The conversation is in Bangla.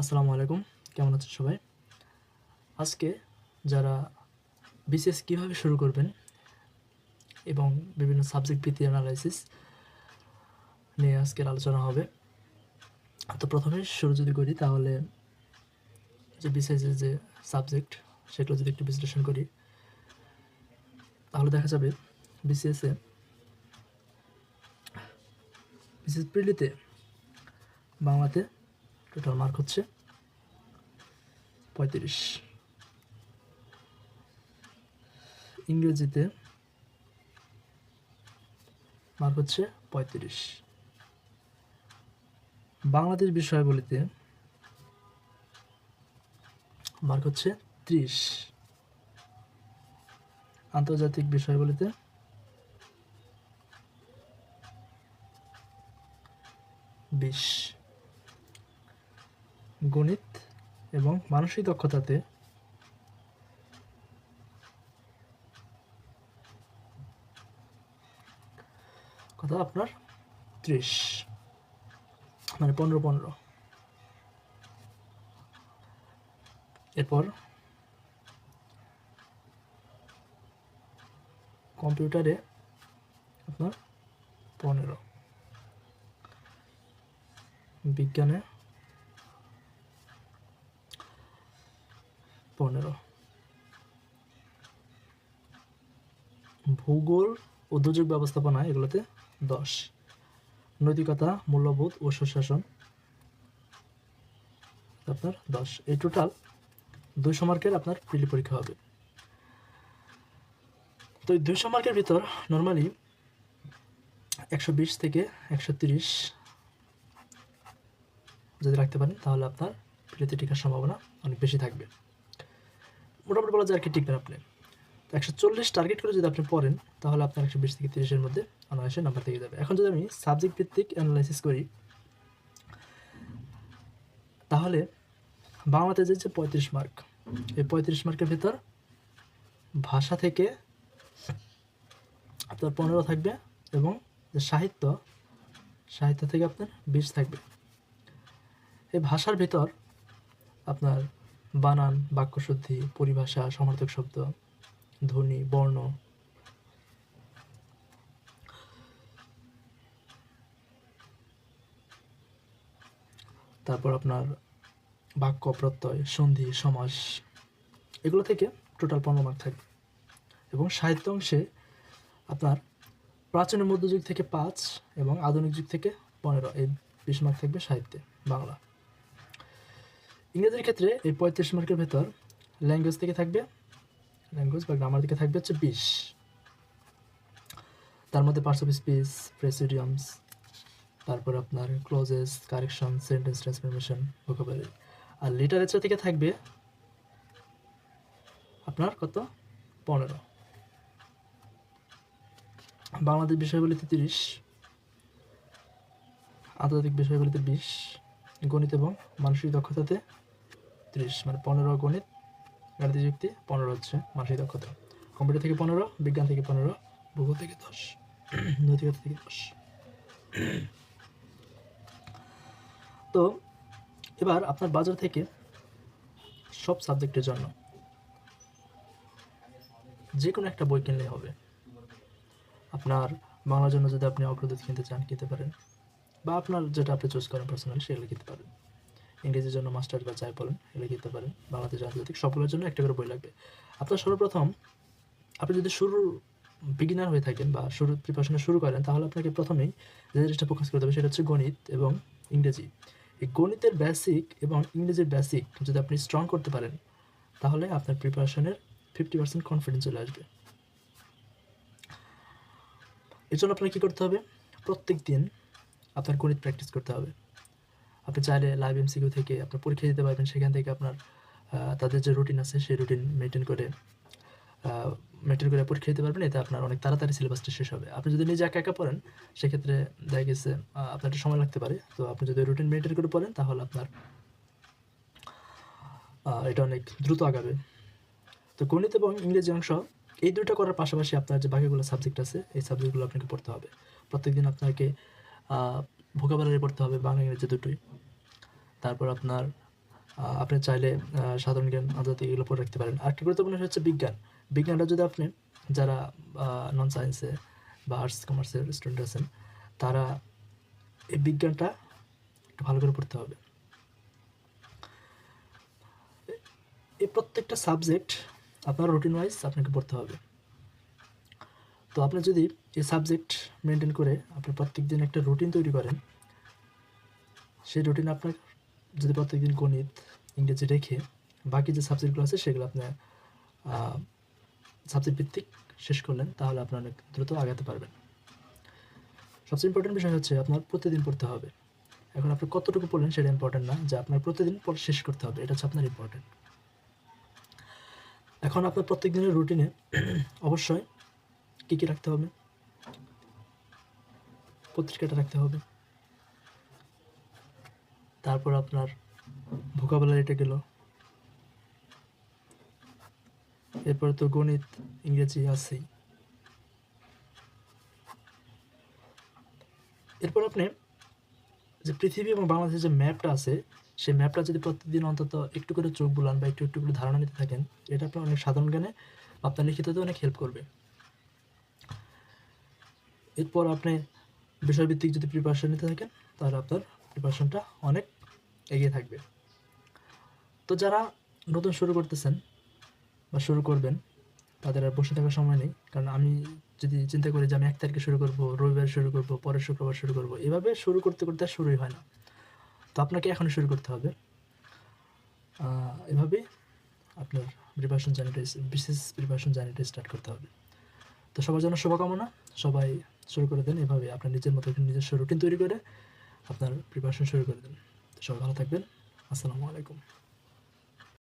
আসসালামু আলাইকুম। কেমন আছেন সবাই? আজকে যারা বিসিএস কীভাবে শুরু করবেন এবং বিভিন্ন সাবজেক্ট ভিত্তিক অ্যানালাইসিস নিয়ে আজকের আলোচনা হবে। তো প্রথমে শুরু যদি করি, তাহলে যে বিসিএসের যে সাবজেক্ট সেগুলো যদি একটু বিশ্লেষণ করি, তাহলে দেখা যাবে বিসিএসে বিসিএস প্রিলিতে বাংলাতে টোটাল মার্ক হচ্ছে পঁয়ত্রিশ। ইংরেজিতে মার্ক হচ্ছে পঁয়ত্রিশ। বাংলাদেশ বিষয়াবলিতে মার্ক হচ্ছে ত্রিশ। আন্তর্জাতিক বিষয়গুলিতে বিশ। গণিত এবং মানসিক দক্ষতাতে কত আপনার ত্রিশ মানে পনেরো পনেরো। এরপর কম্পিউটারে আপনার পনেরো। বিজ্ঞানে পনেরো। ভূগোল ও দুর্যোগ ব্যবস্থাপনা এগুলোতে দশ। নৈতিকতা, মূল্যবোধ ও সুশাসন, আপনার দশ। এই টোটাল দুইশো মার্কের আপনার প্রিলি পরীক্ষা হবে। তো এই দুইশো মার্কের ভিতর নর্মালি একশো বিশ থেকে একশো তিরিশ যদি রাখতে পারেন, তাহলে আপনার প্রিলিতে টিকার সম্ভাবনা অনেক বেশি থাকবে। মোটামুটি বলা যায় আর কি টিকবেন আপনি। তো একশো চল্লিশ টার্গেট করে যদি আপনি পড়েন, তাহলে আপনার একশো বিশ থেকে তিরিশের মধ্যে অনায়াসে নাম্বার থেকে যাবে। এখন যদি আমি সাবজেক্ট ভিত্তিক অ্যানালাইসিস করি, তাহলে বাংলাতে যে পঁয়ত্রিশ মার্ক এই পঁয়ত্রিশ মার্কের ভিতর ভাষা থেকে আপনার পনেরো থাকবে এবং যে সাহিত্য সাহিত্য থেকে আপনার বিশ থাকবে। এই ভাষার ভিতর আপনার বানান, বাক্যশুদ্ধি, পরিভাষা, সমার্থক শব্দ, ধ্বনি, বর্ণ। তারপর আপনার বাক্য প্রত্যয়, সন্ধি, সমাস, এগুলো থেকে টোটাল পনেরো মার্ক থাকবে। এবং সাহিত্য অংশে আপনার প্রাচীন মধ্যযুগ থেকে পাঁচ এবং আধুনিক যুগ থেকে পনেরো, এই বিশ মার্ক থাকবে সাহিত্যে, বাংলা। ইংরেজির ক্ষেত্রে এই পঁয়ত্রিশ মার্কের ভেতর ল্যাঙ্গুয়েজ থেকে থাকবে ল্যাঙ্গুয়েজ বা গ্রামার থেকে থাকবে হচ্ছে বিশ। তার মধ্যে পার্টস অফ স্পিচ প্রেসিডিয়ামস তারপর আপনার clauses correction sentence transformation vocabulary আর লিটারেচার থেকে থাকবে আপনার কত? পনেরো। বাংলাদেশ বিষয়গুলিতে তিরিশ, আন্তর্জাতিক বিষয়গুলিতে বিশ গণিত এবং মানসিক দক্ষতাতে ত্রিশ মানে পনেরো গণিত, গাণিতিক যুক্তি পনেরো হচ্ছে মানসিক দক্ষতা। কম্পিউটার থেকে পনেরো, বিজ্ঞান থেকে পনেরো, ভূগোল থেকে দশ, নৈতিকতা থেকে দশ। তো এবার আপনার বাজার থেকে সব সাবজেক্টের জন্য যে কোনো একটা বই কিনলে হবে। আপনার বাংলার জন্য যদি আপনি অগ্রদূত কিনতে চান, কিনতে পারেন। বা আপনার যেটা আপনি চুজ করেন পার্সোনালি সেগুলো কিনতে পারেন। ইংরেজির জন্য মাস্টার বা যাই বলেন, এগুলো কিনতে পারেন। বাংলাদেশ আন্তর্জাতিক সবগুলোর জন্য একটা করে বই লাগবে। আপনার সর্বপ্রথম আপনি যদি শুরু বিগিনার হয়ে থাকেন বা শুরু প্রিপারেশনে শুরু করেন, তাহলে আপনাকে প্রথমেই যে জিনিসটা ফোকাস করতে হবে সেটা হচ্ছে গণিত এবং ইংরেজি। এই গণিতের বেসিক এবং ইংরেজির বেসিক যদি আপনি স্ট্রং করতে পারেন, তাহলে আপনার প্রিপারেশনের ফিফটি পার্সেন্ট কনফিডেন্স চলে আসবে। এর জন্য আপনার কী করতে হবে? প্রত্যেক দিন আপনার গণিত প্র্যাকটিস করতে হবে। আপনি চাইলে লাইভ এমসিকিউ থেকে আপনার পরীক্ষা দিতে পারবেন, সেখান থেকে আপনার তাদের যে রুটিন আছে, সেই রুটিন মেনটেন করে মেনটেন করে পরীক্ষা দিতে পারবেন। এতে আপনার অনেক তাড়াতাড়ি সিলেবাসটা শেষ হবে। আপনি যদি নিজে একা একা পড়েন, সেক্ষেত্রে দেখা গেছে আপনার একটু সময় লাগতে পারে। তো আপনি যদি রুটিন মেনটেন করে পড়েন, তাহলে আপনার এটা অনেক দ্রুত আগাবে। তো গণিত এবং ইংরেজি অংশ, এই দুটো করার পাশাপাশি আপনার যে বাকিগুলো সাবজেক্ট আছে, এই সাবজেক্টগুলো আপনাকে পড়তে হবে। প্রত্যেকদিন আপনাকে ভোকাবুলারি পড়তে হবে বাংলা ইংরেজি দুটোই। তারপর আপনার আপনি চাইলে সাধারণ জ্ঞান, আন্তর্জাতিক এগুলো পড়ে রাখতে পারেন। আরেকটি গুরুত্বপূর্ণ হচ্ছে বিজ্ঞান। বিজ্ঞানটা যদি আপনি, যারা নন সায়েন্সে বা আর্টস কমার্সের স্টুডেন্ট আছেন, তারা এই বিজ্ঞানটা একটু ভালো করে পড়তে হবে। এই প্রত্যেকটা সাবজেক্ট আপনার রুটিন ওয়াইজ আপনাকে পড়তে হবে। তো আপনি যদি এই সাবজেক্ট মেনটেন করে আপনি প্রত্যেক দিন একটা রুটিন তৈরি করেন। সেই রুটিন আপনার যদি প্রত্যেক দিন গণিত, ইংরেজি রেখে বাকি যে সাবজেক্টগুলো আছে সেগুলো আপনি সাবজেক্ট ভিত্তিক শেষ করলেন, তাহলে আপনি অনেক দ্রুত আগাতে পারবেন। সবচেয়ে ইম্পর্টেন্ট বিষয় হচ্ছে আপনার প্রতিদিন পড়তে হবে। এখন আপনি কতটুকু পড়লেন সেটা ইম্পর্টেন্ট না, যে আপনার প্রতিদিন শেষ করতে হবে, এটা হচ্ছে আপনার ইম্পর্টেন্ট এখন আপনার প্রত্যেক দিনের রুটিনে অবশ্যই কী কী রাখতে হবে? পত্রিকাটা রাখতে হবে। তারপর আপনার ভোকাবুলারিটা গেল। এরপরে তো গণিত, ইংরেজি আছেই। এরপর আপনি যে পৃথিবী এবং বাংলাদেশের যে ম্যাপটা আছে, সেই ম্যাপটা যদি প্রতিদিন অন্তত একটু করে চোখ বুলান বা একটু একটু করে ধারণা নিতে থাকেন, এটা আপনার অনেক সাধারণ জ্ঞানে আপনার লিখিততে অনেক হেল্প করবে। এরপর আপনি বিষয়ভিত্তিক যদি প্রিপারেশন নিতে থাকেন, তাহলে আপনার প্রিপারেশনটা অনেক এগিয়ে থাকবে। তো যারা নতুন শুরু করতেছেন বা শুরু করবেন, তাদের আর বসে থাকার সময় নেই। কারণ আমি যদি চিন্তা করি যে আমি এক তারিখে শুরু করব, রবিবার শুরু করব, পরের শুক্রবার শুরু করব, এভাবে শুরু করতে করতে আর শুরুই হয় না। তো আপনাকে এখনই শুরু করতে হবে। এভাবে আপনার প্রিপারেশন জার্নিটা বিশেষ প্রিপারেশন জার্নিটা স্টার্ট করতে হবে। তো সবার জন্য শুভকামনা। সবাই শুরু করে দেন। এভাবে আপনার নিজের মতো নিজস্ব রুটিন তৈরি করে আপনার প্রিপারেশন শুরু করে দেন। সবাই ভালো থাকবেন। আসসালামু আলাইকুম।